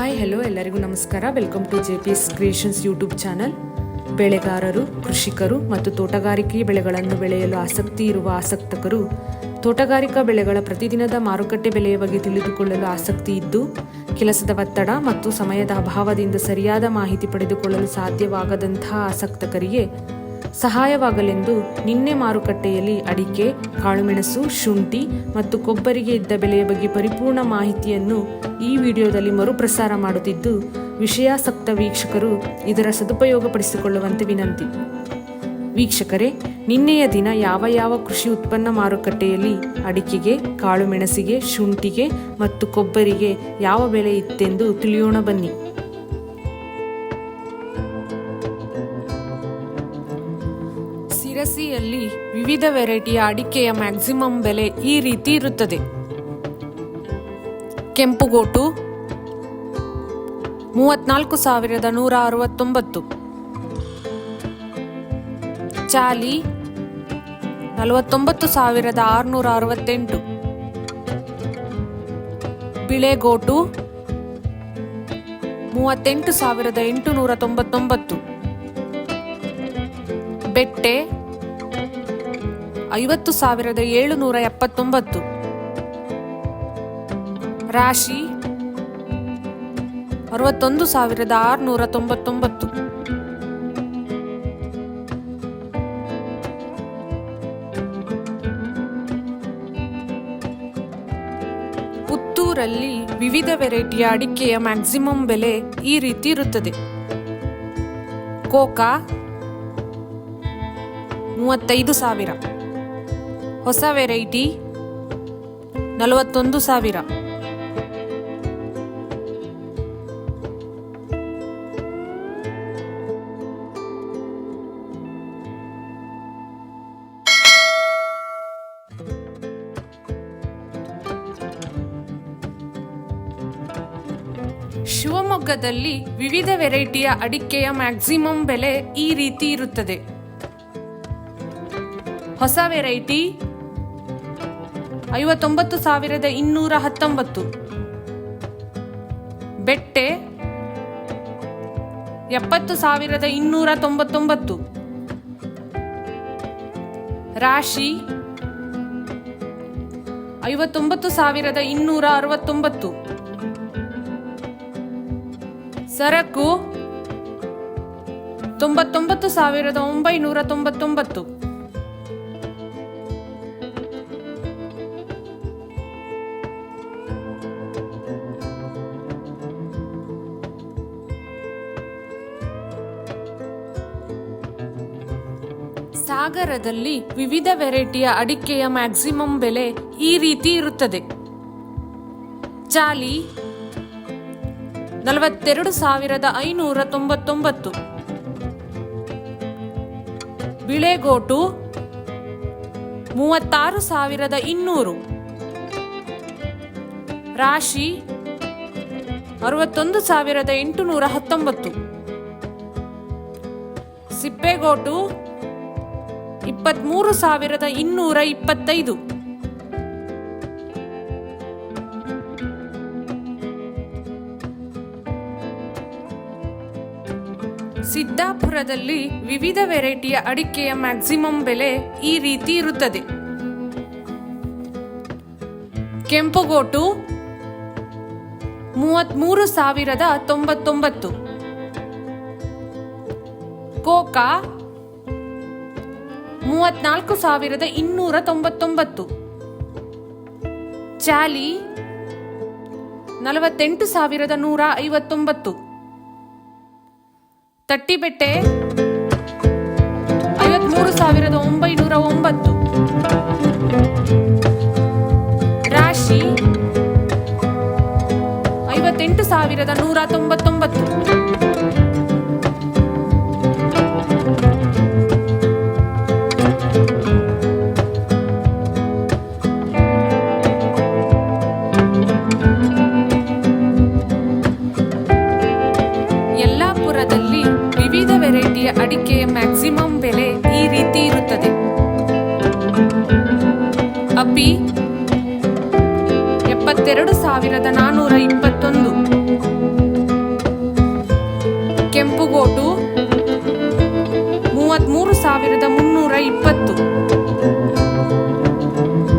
Hi hello ಎಲ್ಲರಿಗೂ ನಮಸ್ಕಾರ. Welcome to J P S creations YouTube channel ಬೆಳೆಗಾರರು, ಕೃಷಿಕರು ಮತ್ತು ತೋಟಗಾರಿಕೆ ಬೆಳೆಗಳನ್ನು ಬೆಳೆಯಲು ಆಸಕ್ತಿ ಇರುವ ಆಸಕ್ತಕರು, ತೋಟಗಾರಿಕಾ ಬೆಳೆಗಳ ಪ್ರತಿದಿನದ ಮಾರುಕಟ್ಟೆ ಬೆಲೆಯ ಬಗ್ಗೆ ತಿಳಿದುಕೊಳ್ಳಲು ಆಸಕ್ತಿ ಇದ್ದು, ಕೆಲಸದ ಒತ್ತಡ ಮತ್ತು ಸಮಯದ ಅಭಾವದಿಂದ ಸರಿಯಾದ ಮಾಹಿತಿ ಪಡೆದುಕೊಳ್ಳಲು ಸಾಧ್ಯವಾಗದಂತಹ ಆಸಕ್ತಕರಿಗೆ ಸಹಾಯವಾಗಲೆಂದು ನಿನ್ನೆ ಮಾರುಕಟ್ಟೆಯಲ್ಲಿ ಅಡಿಕೆ, ಕಾಳುಮೆಣಸು, ಶುಂಠಿ ಮತ್ತು ಕೊಬ್ಬರಿಗೆ ಇದ್ದ ಬೆಲೆಯ ಬಗ್ಗೆ ಪರಿಪೂರ್ಣ ಮಾಹಿತಿಯನ್ನು ಈ ವಿಡಿಯೋದಲ್ಲಿ ಮರುಪ್ರಸಾರ ಮಾಡುತ್ತಿದ್ದು, ವಿಷಯಾಸಕ್ತ ವೀಕ್ಷಕರು ಇದರ ಸದುಪಯೋಗಪಡಿಸಿಕೊಳ್ಳುವಂತೆ ವಿನಂತಿ. ವೀಕ್ಷಕರೇ, ನಿನ್ನೆಯ ದಿನ ಯಾವ ಯಾವ ಕೃಷಿ ಉತ್ಪನ್ನ ಮಾರುಕಟ್ಟೆಯಲ್ಲಿ ಅಡಿಕೆಗೆ, ಕಾಳುಮೆಣಸಿಗೆ, ಶುಂಠಿಗೆ ಮತ್ತು ಕೊಬ್ಬರಿಗೆ ಯಾವ ಬೆಲೆ ಇತ್ತೆಂದು ತಿಳಿಯೋಣ ಬನ್ನಿ. ಸಿರಸಿಯಲ್ಲಿ ವಿವಿಧ ವೆರೈಟಿಯ ಅಡಿಕೆಯ ಮ್ಯಾಕ್ಸಿಮಮ್ ಬೆಲೆ ಈ ರೀತಿ ಇರುತ್ತದೆ. ಕೆಂಪುಗೋಟು ಮೂವತ್ನಾಲ್ಕು ಸಾವಿರದ ನೂರ ಅರವತ್ತೊಂಬತ್ತು. ಚಾಲಿ, ನಲವತ್ತೊಂಬತ್ತು ಸಾವಿರದ ಆರುನೂರ ಅರವತ್ತೆಂಟು. ಬಿಳೆಗೋಟು ಮೂವತ್ತೆಂಟು ಸಾವಿರದ ಎಂಟುನೂರ ತೊಂಬತ್ತೊಂಬತ್ತು. ಬೆಟ್ಟೆ ಐವತ್ತು ಸಾವಿರದ ಏಳುನೂರ ಎಪ್ಪತ್ತೊಂಬತ್ತು. ರಾಶಿ ಅರವತ್ತೊಂದು ಸಾವಿರದ ಆರುನೂರ ತೊಂಬತ್ತೊಂಬತ್ತು. ಪುತ್ತೂರಲ್ಲಿ ವಿವಿಧ ವೆರೈಟಿಯ ಅಡಿಕೆಯ ಮ್ಯಾಕ್ಸಿಮಮ್ ಬೆಲೆ ಈ ರೀತಿ ಇರುತ್ತದೆ. ಕೋಕಾ ಮೂವತ್ತೈದು ಸಾವಿರ. ಹೊಸ ವೆರೈಟಿ ನಲವತ್ತೊಂದು ಸಾವಿರ. ಶಿವಮೊಗ್ಗದಲ್ಲಿ ವಿವಿಧ ವೆರೈಟಿಯ ಅಡಿಕೆಯ ಮ್ಯಾಕ್ಸಿಮಮ್ ಬೆಲೆ ಈ ರೀತಿ ಇರುತ್ತದೆ. ಹೊಸ ವೆರೈಟಿ ಐವತ್ತೊಂಬತ್ತು ಸಾವಿರದ ಇನ್ನೂರ ಹತ್ತೊಂಬತ್ತು. ಬೆಟ್ಟೆ ಎಪ್ಪತ್ತು ಸಾವಿರದ ಇನ್ನೂರ ತೊಂಬತ್ತೊಂಬತ್ತು. ರಾಶಿ ಐವತ್ತೊಂಬತ್ತು ಸಾವಿರದ ಇನ್ನೂರ ಅರವತ್ತೊಂಬತ್ತು. ಸರಕು ತೊಂಬತ್ತೊಂಬತ್ತು ಸಾವಿರದ ಒಂಬೈನೂರ ತೊಂಬತ್ತೊಂಬತ್ತು. ಸಾಗರದಲ್ಲಿ ವಿವಿಧ ವೆರೈಟಿಯ ಅಡಿಕೆಯ ಮ್ಯಾಕ್ಸಿಮಮ್ ಬೆಲೆ ಈ ರೀತಿ ಇರುತ್ತದೆ. ಚಾಲಿ ನಲವತ್ತೆರಡು ಸಾವಿರದ ಐನೂರ ತೊಂಬತ್ತೊಂಬತ್ತು. ಬಿಳೆಗೋಟು ಮೂವತ್ತಾರು ಸಾವಿರದ ಇನ್ನೂರು. ರಾಶಿ ಅರವತ್ತೊಂದು ಸಾವಿರದ ಎಂಟುನೂರ ಹತ್ತೊಂಬತ್ತು. ಸಿಪ್ಪೆಗೋಟು ಇಪ್ಪತ್ತ್ಮೂರು ಸಾವಿರದ ಇನ್ನೂರ ಇಪ್ಪತ್ತೈದು. ಸಿದ್ದಾಪುರದಲ್ಲಿ ವಿವಿಧ ವೆರೈಟಿಯ ಅಡಿಕೆಯ ಮ್ಯಾಕ್ಸಿಮಮ್ ಬೆಲೆ ಈ ರೀತಿ ಇರುತ್ತದೆ. ಕೆಂಪುಗೋಟು ಮೂವತ್ಮೂರು ಸಾವಿರದ ತೊಂಬತ್ತೊಂಬತ್ತು. ಕೋಕಾ ಮೂವತ್ನಾಲ್ಕು ಸಾವಿರದ ಇನ್ನೂರ ತೊಂಬತ್ತೊಂಬತ್ತು. ಚಾಲಿ, ನಲವತ್ತೆಂಟು ಸಾವಿರದ ನೂರ ಐವತ್ತೊಂಬತ್ತು. ತಟ್ಟಿಬೆಟ್ಟೆ, ಐವತ್ಮೂರು ಸಾವಿರದ ಒಂಬೈನೂರ ಒಂಬತ್ತು. ರಾಶಿ, ಐವತ್ತೆಂಟು ಸಾವಿರದ ನೂರ ತೊಂಬತ್ತೊಂಬತ್ತು. ಅಪಿ ಎಪ್ಪತ್ತೆರಡು ಸಾವಿರದ ನಾನ್ನೂರ ಇಪ್ಪತ್ತೊಂದು. ಕೆಂಪುಗೋಟು ಮೂವತ್ತ್ಮೂರು ಸಾವಿರದ ಮುನ್ನೂರ ಇಪ್ಪತ್ತು.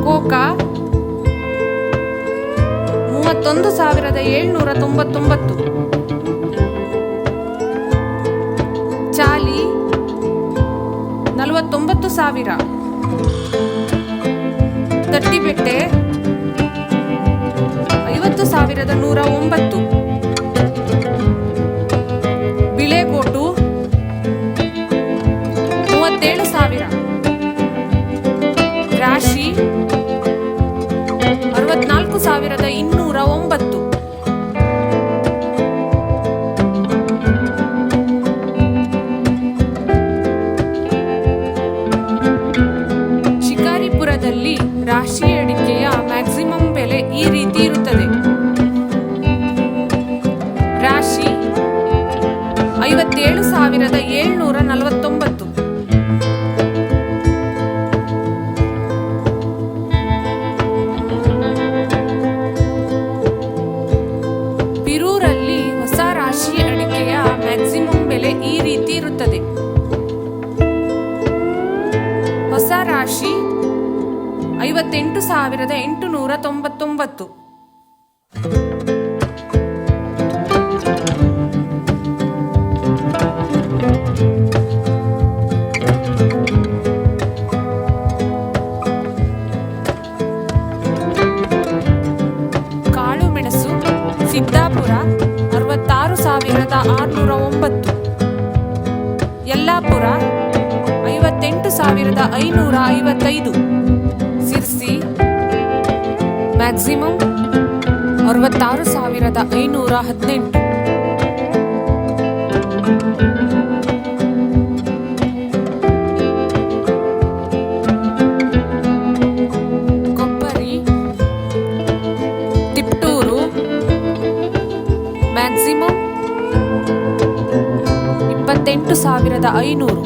ಕೋಕ, ಮೂವತ್ತೊಂದು ಸಾವಿರದ ಏಳ್ನೂರ ತೊಂಬತ್ತೊಂಬತ್ತು. ಚಾಲಿ, ನಲವತ್ತೊಂಬತ್ತು ಸಾವಿರ. ತಟ್ಟಿಬೆಟ್ಟೆ ಐವತ್ತು ಸಾವಿರದ ನೂರ ಒಂಬತ್ತು. ಬಿಳೆಗೋಟು ಮೂವತ್ತೇಳು ಸಾವಿರ. ರಾಶಿ ಅಡಿಕೆಯ ಮ್ಯಾಕ್ಸಿಮಮ್ ಬೆಲೆ ಈ ರೀತಿ ಇರುತ್ತದೆ. ರಾಶಿ ಐವತ್ತೇಳು ಸಾವಿರದ ಏಳ್ನೂರ ನಲವತ್ತೊಂಬತ್ತು. ಪಿರೂರಲ್ಲಿ ಹೊಸ ರಾಶಿ ಅಡಿಕೆಯ ಮ್ಯಾಕ್ಸಿಮಮ್ ಬೆಲೆ ಈ ರೀತಿ ಇರುತ್ತದೆ. ಹೊಸ ರಾಶಿ ಐವತ್ತೆಂಟು ಸಾವಿರದ ಎಂಟುನೂರ ತೊಂಬತ್ತೊಂಬತ್ತು. ಸಿದ್ದಾಪುರ ಅರವತ್ತಾರು ಸಾವಿರದ ಆರುನೂರ ಒಂಬತ್ತು. ಯಲ್ಲಾಪುರ ಐವತ್ತೆಂಟು ಸಾವಿರದ ಐನೂರ ಐವತ್ತೈದು. ಮ್ಯಾಕ್ಸಿಮಮ್ ಅರವತ್ತಾರು ಸಾವಿರದ ಐನೂರ ಹದಿನೆಂಟು. ಕೊಬ್ಬರಿ ತಿಪ್ಟೂರು ಮ್ಯಾಕ್ಸಿಮಮ್ ಇಪ್ಪತ್ತೆಂಟು ಸಾವಿರದ ಐನೂರು.